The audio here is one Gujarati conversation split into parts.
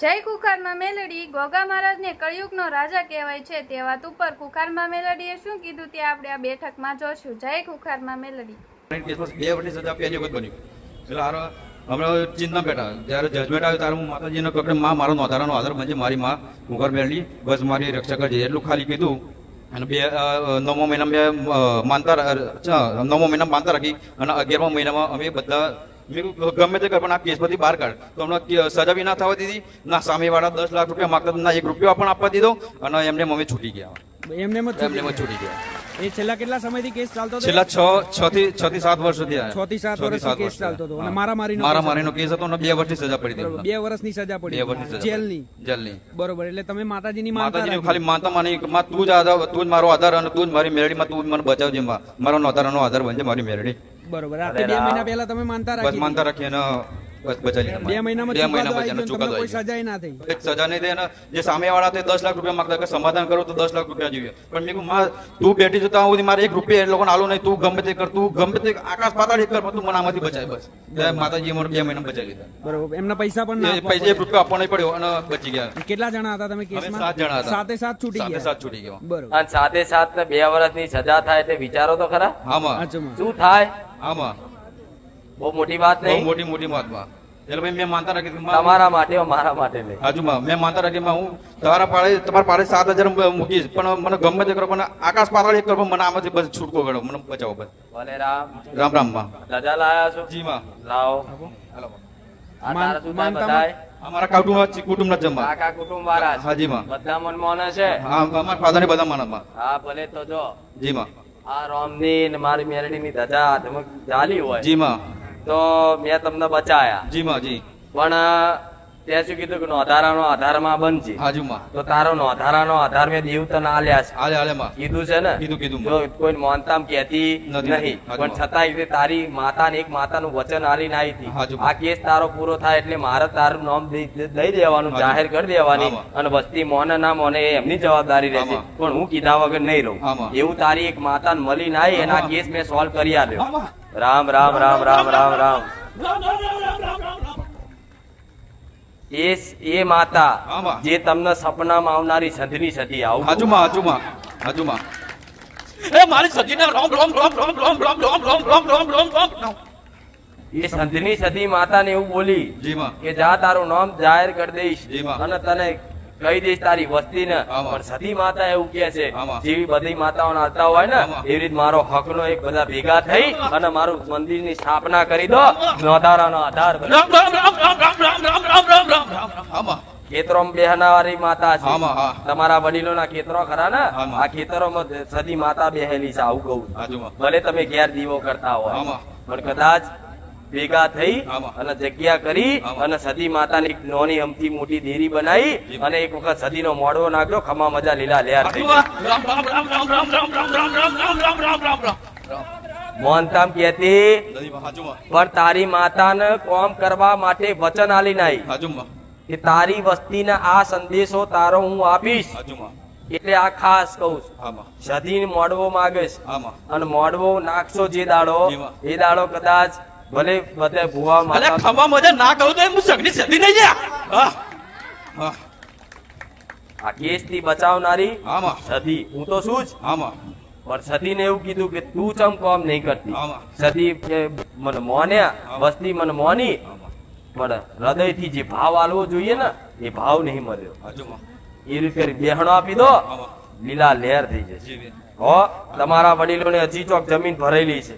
જય કુખારમાં મેલડી, ગોગા મહારાજને કળિયુગનો રાજા કહેવાય છે. તે વાત ઉપર કુખારમાં મેલડીએ શું કીધું તે આપણે આ બેઠકમાં જોશું. જય કુખારમાં મેલડી. બે વર્ષની સજા પહેલી વખત બન્યું એટલે હારો, હમણાં ચિંતા બેઠા. જ્યારે જજમેન્ટ આવ્યું ત્યારે હું માતાજીને પકડે માં મારો નોધારાનો આધાર બનશે મારી માં ઘર મેળવી બસ મારી રક્ષા કરજે. એટલું ખાલી કીધું. અને બે નવમો મહિના મેં માનતા નવમો મહિના માનતા રાખી. અને અગિયારમા મહિનામાં અમે બધા ગમે તે કર પણ આ કેસમાંથી બહાર કાઢ. તો હમણાં સજા બી ના થવા દીધી ના સામેવાળા દસ લાખ રૂપિયા માગતા ના એક રૂપિયા પણ આપવા દીધો અને એમને મમ્મી છૂટી ગયા. એમને એમને છૂટી ગયા. એ છેલ્લા કેટલા સમયથી કેસ ચાલતો હતો? છેલ્લા છ છ થી છ થી સાત વર્ષ સુધી છ થી સાત વર્ષ કેસ ચાલતો હતો. અને મારામારીનો મારા કેસ મારીનો કેસ હતો અને બે વર્ષની સજા પડી હતી બે વર્ષની સજા વર્ષની પડી સજા જેલની. પડી. જેલની. બરોબર એટલે તમે માતાજીની માનતા ખાલી માનતા માની માં તું જ આધાર તું જ મારો આધાર અને તું જ મારી મેરડીમાં તું જ મને બચાવજે મારો નોતારાનો આધાર બનજે મારી મેરડી બરોબર. બે મહિના પહેલા તમે માનતા રાખી માનતા રાખી અને બે મહિનામાં ચુકાદો આવી પછી ગયો એનો અને તમને કોઈ ચુકાદો સજાય ના થઈ સજા નહીં દે જે સામેવાળા તે દસ લાખ રૂપિયા માંગતા કે સમાધાન કરો તો દસ લાખ રૂપિયા જોઈએ. પણ મેં માં તું બેઠી છું સુધી મારે એક રૂપિયા એ લોકોને આલો નહીં. તું ગમે તે કર તું ગમે તે આકાશ પાતાળ એક કર પણ તું મને આમાંથી બચાય બસ. એટલે મને બે મહિના બચાવી લીધા બરોબર. એમના પૈસા પણ ના પૈસા એક રૂપિયો આપવો નહીં પડ્યો અને બચી ગયા. કેટલા જણા હતા તમે કેસમાં? સાત જણા હતા. સાતે સાત છૂટી સાથે ગયા સાત છૂટી ગયા. બરોબર. અને સાથે સાથ ને બે વર્ષની સજા થાય તે વિચારો તો ખરા? આમાં શું થાય? આમાં બહુ મોટી વાત નહીં. મોટી મોટી વાતમાં એટલે ભાઈ મેં માનતા રાખી તમારા માટે મારા માટે નહીં. હાજુમાં મેં માનતા રાખી માં હું તમારા પાડે તમારા પાડે સાત હજાર મૂકીશ. પણ મને ગમે તે કરો પણ આકાશ પાતાળ એક કરો પણ મને આમાંથી બસ છૂટકો કરો મને બચાવો બસ. ભલે રામ. રામ રામમાં રજા લાયા છો? જી માં લાવો. હાલો. માન-? અમારા કુટુંબ કુટુંબ ના જમવા. કાકા કુટુંબ વાળા છે. હાજી માં બધા મન મોને છે? હા અમારા ફાધર બધા માનવમાં હા ભલે તો જો. જી માં આ રોમની ને મારી મેરડીની ધજા તમે ચાલી હોય. જી માં તો મેં તમને બચાયા. જી માં જી. પણ તે શું કીધું કે નોધારાનો આધારમાં બનજે. હાજુમાં તો તારો નોધારાનો આધાર મેં દેવ તને આલ્યા છે. આલે આલે માં. કીધું છે ને? કીધું, કીધું. જો કોઈ માનતામ કહેતી નહીં. પણ છતાં એ તારી માતા ને એક માતાનું વચન આલી ના હતી. આ કેસ તારો પૂરો થાય એટલે મારે તારું નામ દઈ દેવાનું જાહેર કરી દેવાની. અને વસ્તી મોને ના મોને એમની જવાબદારી રહેશે. પણ હું કીધા વગર નહીં રહું. એવું તારી એક માતાને મળીને નાય એના કેસ મેં સોલ્વ કરી આપ્યો. રામ રામ રામ રામ રામ રામ એ એ માતા જે તમને સપનામાં આવનારી સંધની સતી આવું હાજુમાં હાજુમાં હાજુ માં હાજુ માં એ મારી સજીને રોમ રોમ રોમ રોમ રોમ રોમ રોમ રોમ રોમ રોમ રોમ રોમ એ સંધની સતી માતાને એવું બોલી કે જા તારું નામ જાહેર કરી દઈશ અને તને કહી દઈશ તારી વસ્તી ને પણ સતી માતા એવું કે છે જેવી બધી માતાઓ નાતા હોય ને એવી રીતે મારો હક નો એક બધા ભેગા થઈ અને મારું મંદિરની સ્થાપના કરી દો નોધારા નો આધાર ખેતરો બેહનારી માતા છે તમારા વડીલો ના ખેતરો ખરા ને આ ખેતરો સદી માતા બેહેલી છે આવું કહું ભલે તમે ઘેર દીવો કરતા હોય પણ કદાચ ભેગા થઈ અને જગ્યા કરી અને સતી માતાની નોની અમથી મોટી દેરી બનાવી અને એક વખત સતીનો મોડવો નાખ્યો ખમા મજા લીલા લેર મોહનતામ કહેતી પણ તારી માતાને કોમ કરવા માટે વચન આલી નહીં કે તારી વસ્તીના આ સંદેશો તારો હું આપીશ એટલે આ ખાસ કહું છું સધી મોડવો માગે છે અને મોડવો નાખશો જે દાડો એ દાડો કદાચ ભલે બધે ભુવા અલે માતા ખમા મજા ના કહું તો હું સગડી સદી નહીં જા આ કેસથી બચાવનારી આમાં. સતી. હું તો શું જ આમાં. પણ સતીને એવું કીધું કે તું ચમ કોમ નહીં કરતી. સતી મને મોન્યા વસ્તી મને મોની પણ હૃદયથી જે ભાવ આલવો જોઈએ ને એ ભાવ નહીં મળ્યો. એ રીતે બેહણો આપી દો લીલા લહેર થઈ જશે. હો તમારા વડીલોને હજી ચોક જમીન ભરેલી છે.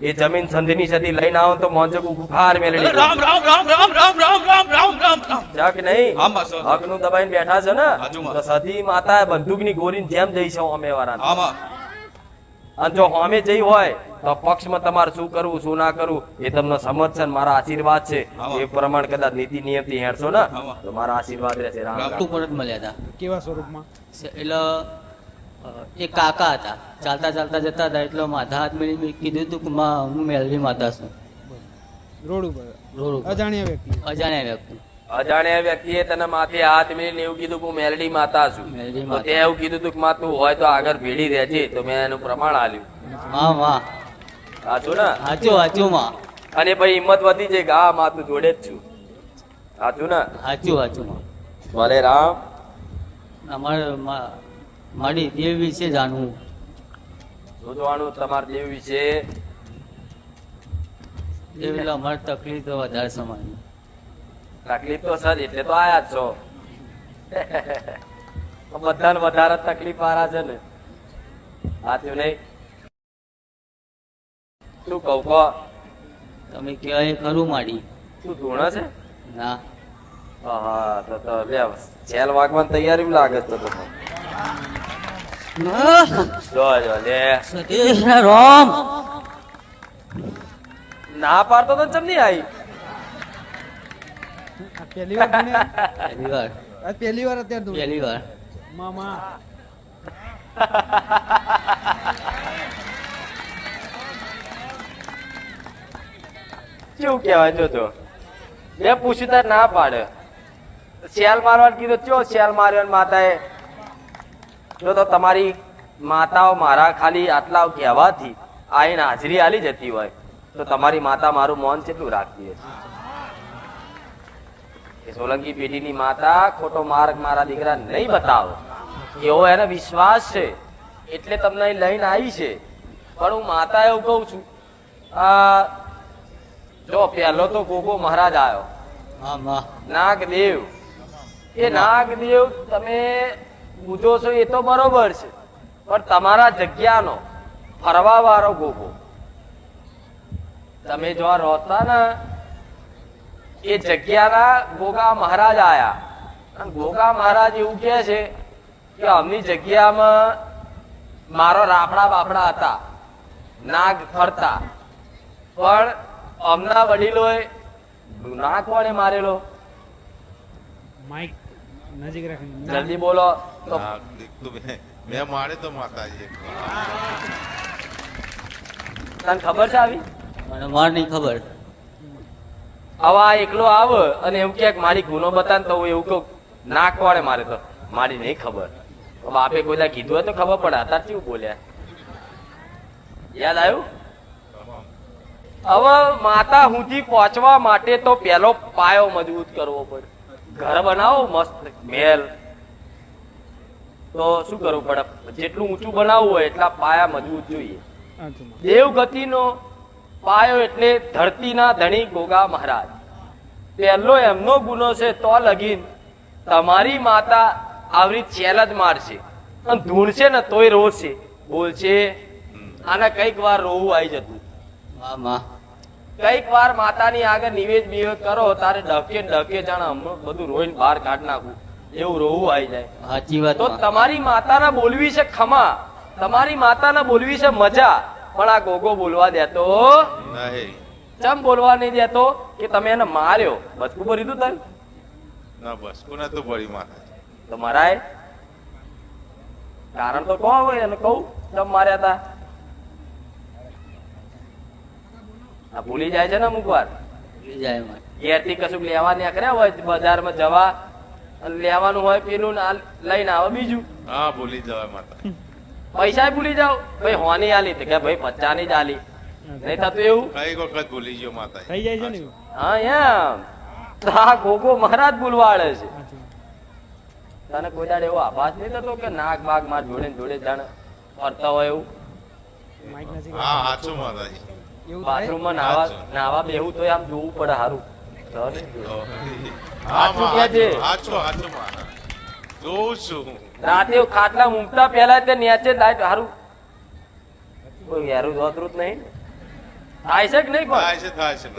એ જમીન સંધિની સદી લઈને આવો તો મોંજક ગુફાર મેળવી રામ રામ રામ રામ રામ રામ રામ રામ રામ રામ. છે કે નહીં આમાં સર. હકનું દબાઈને બેઠા છો ને તો બાજુમાં. માતા બંદૂકની જેમ જઈ છો અમે વારા આમાં અને જો હોમે જઈ હોય તો પક્ષમાં તમારે શું કરવું શું ના કરવું એ તમને સમજ છે મારા આશીર્વાદ છે. એ પ્રમાણે કદાચ નીતિ નિયમથી હેડશો ને તો મારા આશીર્વાદ રહેશે. રામ મળ્યા હતા? કેવા સ્વરૂપમાં? એટલે એક કાકા હતા. ચાલતા ચાલતા જતા હતા એટલે માથા હાથ મેળવી કીધું હતું કે માં હું મેલડી માતા છું. રોડ ઉપર. રોડ અજાણ્યા વ્યક્તિ. અજાણ્યા વ્યક્તિ. અજાણ્યા વ્યક્તિએ તને માથે હાથ મેળવીને એવું કીધું કે હું મેલડી માતા છું. મેલડી તો માતા. તે એવું કીધું હતું કે માં તું હોય તો આગળ ભેડી રહેજે. તો મેં એનું પ્રમાણ આલ્યું હા માં સાચું ને? સાચું સાચું માં. અને પછી હિંમત વધી છે કે હા માં તું જોડે જ છું. સાચું ને? સાચું સાચું ભલે રામ. અમારે મા- મારી દેવ વિશે જાણવું શોધવાનું તમારા દેવ વિશે દેવ મારી તકલીફ તો વધારે સમાન તકલીફ તો સર એટલે તો આયા છો. બધાને વધારે તકલીફ વાળા છે ને. સાચું નહીં? શું કહું કહો. તમે કહેવાય ખરું માડી. શું ધૂણ છે? ના. હા તો તો લે છેલ વાગવાની તૈયારી લાગે છે તો. જો જો લે સતીશ રામ ના પાડતો તો ચમ નહીં આવી? આ પહેલી વાર? પહેલી વાર. પહેલી વાર અત્યારે ધૂણે. પહેલી વાર. મામા. કેવું કહેવાય જો તો? મેં પૂછ્યું તાર ના પાડે. શેલ મારવાનું કીધું ચો શેલ માર્યો ને માતાએ? જો તો તમારી માતાઓ મારા ખાલી આટલા કહેવાથી આઈને હાજરી આલી જતી હોય તો તમારી માતા મારું મૌન કેટલું રાખતી હશે? એ સોલંકી પેઢીની માતા ખોટો માર્ગ મારા દીકરા નહીં બતાવો. એવો એને વિશ્વાસ છે એટલે તમને લઈને આવી છે. પણ હું માતા એવું કહું છું આ જો પહેલો તો ગોગો મહારાજ આવ્યો નાગદેવ. એ નાગદેવ તમે પૂજો છો, એ તો બરોબર છે. પણ તમારા જગ્યાનો ફરવા વાળો ગોગો. તમે જો આ રહેતા ને એ જગ્યાના ગોગા મહારાજ આયા. ગોગા મહારાજ એવું કહે છે કે અમની જગ્યામાં મારો રાફડા બાફડા હતા, નાગ ફરતા. પણ અમના વડીલોએ, નાગ કોણે મારેલો? માઈક નજીક રાખીને. જલ્દી બોલો. તો મેં- મેં મારે તો માતાજી તને ખબર છે આવી? મને માર નહીં ખબર. આવા એકલો આવ અને એવું ક્યાંક મારી ગુનો બતાવે તો હું એવું કહું નાક વાળે મારે તો મારી નહીં ખબર. બાપે કોઈ કીધું હોય તો ખબર પડે અત્યારે કેવું બોલ્યા? યાદ આવ્યું? હવે માતા સુધી પહોંચવા માટે તો પેલો પાયો મજબૂત કરવો પડે. ઘર બનાવો મસ્ત મહેલ તો શું કરવું પડે? જેટલું ઊંચું બનાવવું હોય એટલા પાયા મજબૂત જોઈએ. દેવગતિનો પાયો એટલે ધરતીના ધણી ગોગા મહારાજ. પહેલો એમનો ગુનો છે તો લગીન તમારી માતા આવરી ચેલ જ મારશે. અને ધૂણશે ને તોય રોશે બોલશે આને કંઈક વાર રોવું આવી જતું. કંઈક વાર માતાની આગળ નિવેદ બિવેદ કરો તારે ડકે ડકે જાણે હમણાં બધું રોઈને બહાર કાઢ નાખું. એવું રોવું આવી જાય. સાચી વાત તો તમારી માતાના બોલવી છે ખમા. તમારી માતાના બોલવી છે મજા. પણ આ ગોગો બોલવા દેતો. નહીં. ચમ બોલવા નહીં દેતો? કે તમે એને માર્યો. બસકું ભરી દીધું તને ના બસ નતું ભરી માતા તો મારાય? કારણ તો કહો એને કહું? ચમ માર્યા હતા આ ભૂલી જાય છે ને અમુક વાર? ભૂલી જાય ઘેરથી કશું લેવા નીકળ્યા હોય બજારમાં જવા લેવાનું હોય પેલું ને લઈને આવે બીજું. હા ભૂલી જવાય માતા. પૈસા ભૂલી જાવ ભાઈ હોની આલી કે ભાઈ પચાની જ આલી. નહીં થતું એવું? કઈ વખત ભૂલી ગયો માતા થઈ જાય છે ને હા એમ. તો આ ગોગો મહારાજ બોલવાડે છે. તને કોઈ દાડે એવો આભાસ નહીં થતો કે નાક બાગ માર જોડે ને જોડે જાણે ફરતા હોય એવું? હા સાચું માતાજી. બાથરૂમમાં નાવા નાવા બેહું તો આમ જોવું પડે સારું કે છે? સાચું સાચું માં જોઉં છું રાતે ખાટલા મૂકતા પહેલા તે નેચે લાઈટ સારું કોઈ હેરું જોતરું જ નહીં થાય છે કે નહીં પણ?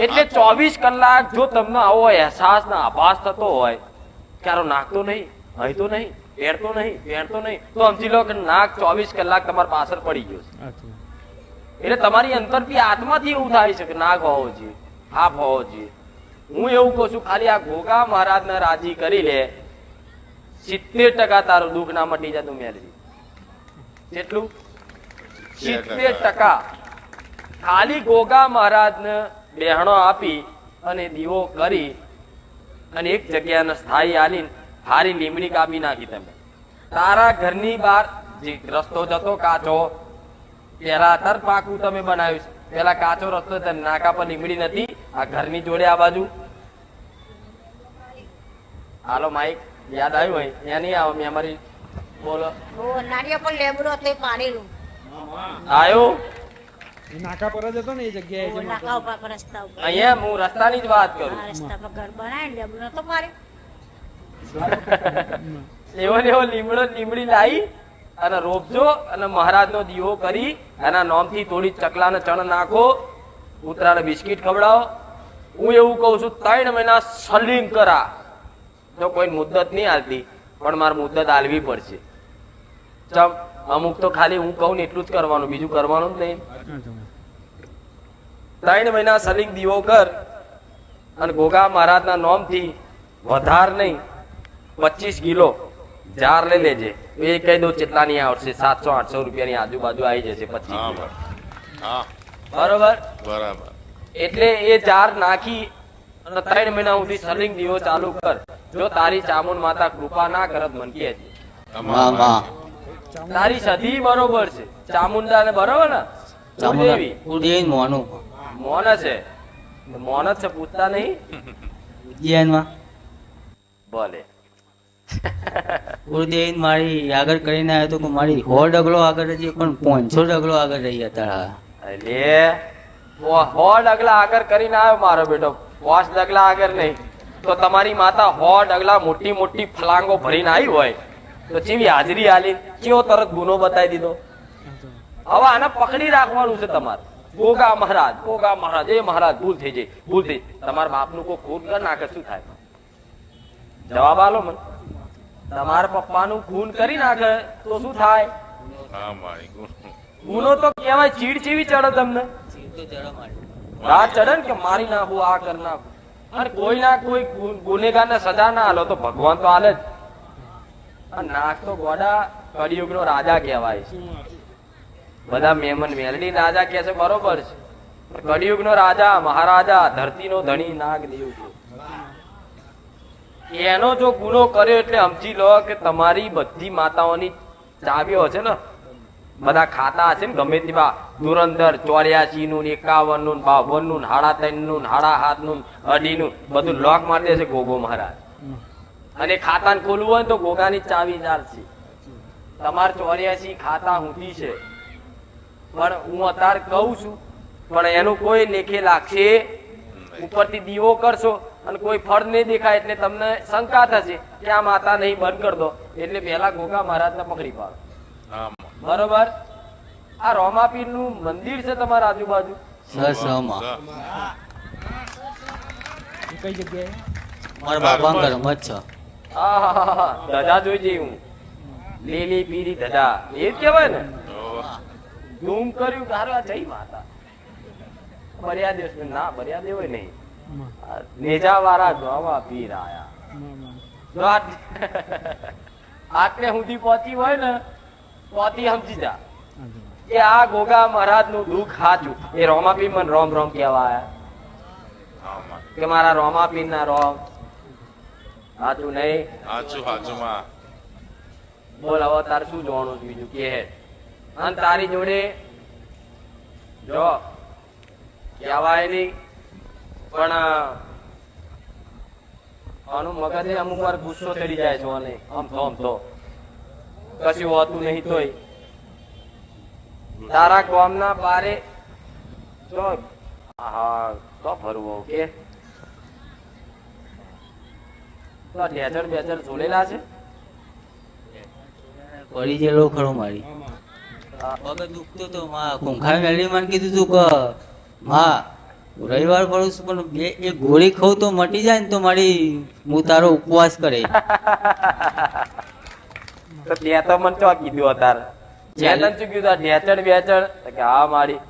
એટલે ચોવીસ કલાક જો તમને આવો અહેસાસ ના આભાસ થતો હોય ક્યારો નાખતો નહીં તો નહીં પહેરતો નહીં પહેરતો નહીં તો સમજી લો કે નાક ચોવીસ કલાક તમારા પાછળ પડી ગયો છે. એટલે તમારી અંતરથી આત્માથી એવું થાય છે કે નાગ હોવો જોઈએ હાફ હોવો જોઈએ. હું એવું કહું છું, ખાલી આ ગોગા મહારાજને રાજી કરી લે, સિત્તેર ટકા તારું દુઃખ ના મટી જતું મેળવી કેટલું સિત્તેર ટકા. ખાલી ગોગા મહારાજને બહેણો આપી અને દીવો કરી અને એક જગ્યાને સ્થાયી આલીને હારી લીમડી કાપી નાખી તમે. તારા ઘરની બહાર જે રસ્તો જતો કાચો પેલા અતર પાકું તમે બનાવ્યું છે. પેલા કાચો રસ્તો નાકા પર લીમડી નથી આ ઘરની જોડે આ બાજુ. હાલો માઇક યાદ આવ્યું હોય? ત્યાં નહીં આવો મેમરી બોલો. ઓ નારિયેળ પર લેબડો પાડેલું આવ્યું? નાકા પર જ હતો ને એ જગ્યાએ નાકા ઉપર રસ્તા ઉપર. અહીંયા હું રસ્તાની જ વાત કરું. રસ્તા પર ઘર બનાય લેબડો તો મારે એવો ને એવો લીમડો લીમડી લાવી અને રોપજો અને મહારાજનો દીવો કરી એના નોમથી થોડી ચકલાને ચણ નાખો ઉતરાને બિસ્કિટ ખવડાવો. હું એવું કહું છું, ત્રણ મહિના સલિંગ કરા. જો કોઈ મુદ્દત નહીં હાલતી પણ મારે મુદ્દત હાલવી પડશે. ચમ, અમુક તો ખાલી હું કહું ને એટલું જ કરવાનું, બીજું કરવાનું જ નહીં. ત્રણ મહિના સલિંગ દીવો કર અને ગોગા મહારાજના નોમથી વધાર નહીં, પચીસ કિલો જાર લઈ લેજે. એ કહી દઉં કેટલાની આવશે સાતસો આઠસો રૂપિયાની આજુબાજુ આવી જશે પચીસ કિલો બરાબર. બરોબર. એટલે એ જાર નાખી અને ત્રણ મહિના સુધી સલિંગ દીવો ચાલુ કર. જો તારી ચામુંડ માતા કૃપા ના કરત મનકી માં તારી સધી બરોબર છે. ચામુંડા ને બરોબર ને? કુળદેવી. ઉદયન મોનું. મોન છે. મોન જ છે પૂછતા નહીં? ઉદ્યાનમાં ભલે. ઉદયન મારી આગળ કરીને આવ્યો તો મારી સો ડગલો આગળ હતી પણ પાંચસો ડગલો આગળ રહી હતા એટલે સો ડગલા આગળ કરીને આવ્યો મારો બેટો. પાંચ ડગલા આગળ નહીં. તો તમારી માતા સો ડગલા મોટી મોટી ફલાંગો ભરીને આવી હોય. તો ચીવી હાજરી આલી કેવો તરત ગુનો બતાવી દીધો. હવે આને પકડી રાખવાનું છે તમારે. ગોગા મહારાજ ગોગા મહારાજ, એ મહારાજ, ભૂલ થઈ જાય ભૂલ થઈ તમારા બાપનું કોઈ ખૂન કર નાખે, શું થાય? જવાબ આલો મને. તમારા પપ્પાનું ખૂન કરી નાખે તો શું થાય? ગુનો તો કહેવાય ચીડ ચીવી ચડે તમને. રાત ચડે ને કે મારી નાખું આ કર નાખું. અને કોઈ ના કોઈ ગુનેગાર ને સજા ના હાલો તો ભગવાન તો આલે જ. આ નાક તો ગોડા કળિયુગ નો રાજા કહેવાય છે. બધા મેમન મેલડી રાજા કે છે બરોબર છે. કળિયુગ નો રાજા મહારાજા ધરતી નો ધણી નાગ દેવ છે એનો જો ગુનો કર્યો એટલે સમજી લો કે તમારી બધી માતાઓની ચાવીઓ છે ને. બધા ખાતા હશે ને ગમે તેવા. ધુરંધર ચોર્યાસી નું એકાવનનું બાવનનું હાડા ત્રણનું હાડા હાથનું અઢી નું બધું લોક મારી દેશે ગોગો મહારાજ. અને ખાતાને ખોલવું હોય તો ગોગાની ચાવી ચાલશે તમાર ચોર્યાસી ખાતા ઊંધી છે. પણ હું અત્યારે કહું છું, પણ એનું કોઈ લેખે લાગશે. ઉપરથી દીવો કરશો. અને કોઈ ફળ નહીં દેખાય એટલે તમને શંકા થશે કે આ માતા નહીં બંધ કર દો. એટલે પહેલા ગોગા મહારાજને પકડી પાડો. બરોબર? આ રોમાપીરનું મંદિર છે તમારા આજુબાજુ? કઈ જગ્યાએ? મારા બાપા કરમ જ છે. ધજા જોઈ જઈ હું. લીલી પીરી ધજા. એ જ કહેવાય ને. ધૂમ કર્યું તારું આ જઈ માતા. બર્યા ના બર્યા હોય નહીં. નેજા વાળા ગોવા પીર આયા આટલે સુધી પહોંચી હોય ને પહોંચી સમજી જા. કે આ ગોગા મહારાજનું દુઃખ સાચું. એ રોમાપી મને રોમ રોમ કહેવા આયા કે મારા રોમાપીર ના રોમ સાચું નહીં? હાચું હાચું માં. બોલ હવે તારે શું જોવાનું છે બીજું? કે હે. અને તારી જોડે જો કહેવાય નહીં. પણ આનું મગજ અમુક વાર ગુસ્સો ચડી જાય છે અને આમ તો આમ તો. કશું હોતું નહીં તોય. તારા ગામના બારે તો હા તો ફરવું કે તો બેચણ ઝૂલેલા છે? પડી ગયેલો ખરો મારી. પગ દુખતો તો માં કુંખાઈ મેળવી મને કીધું તું કે માં રવિવાર પડું છું પણ બે એ ગોળી ખાઉં તો મટી જાય ને તો મારી હું તારો ઉપવાસ કરે. તો ત્યાં તો મને ચો કીધું અત્યારે. મેં તને શું કીધું? આ ઢેચણ કે હા મારી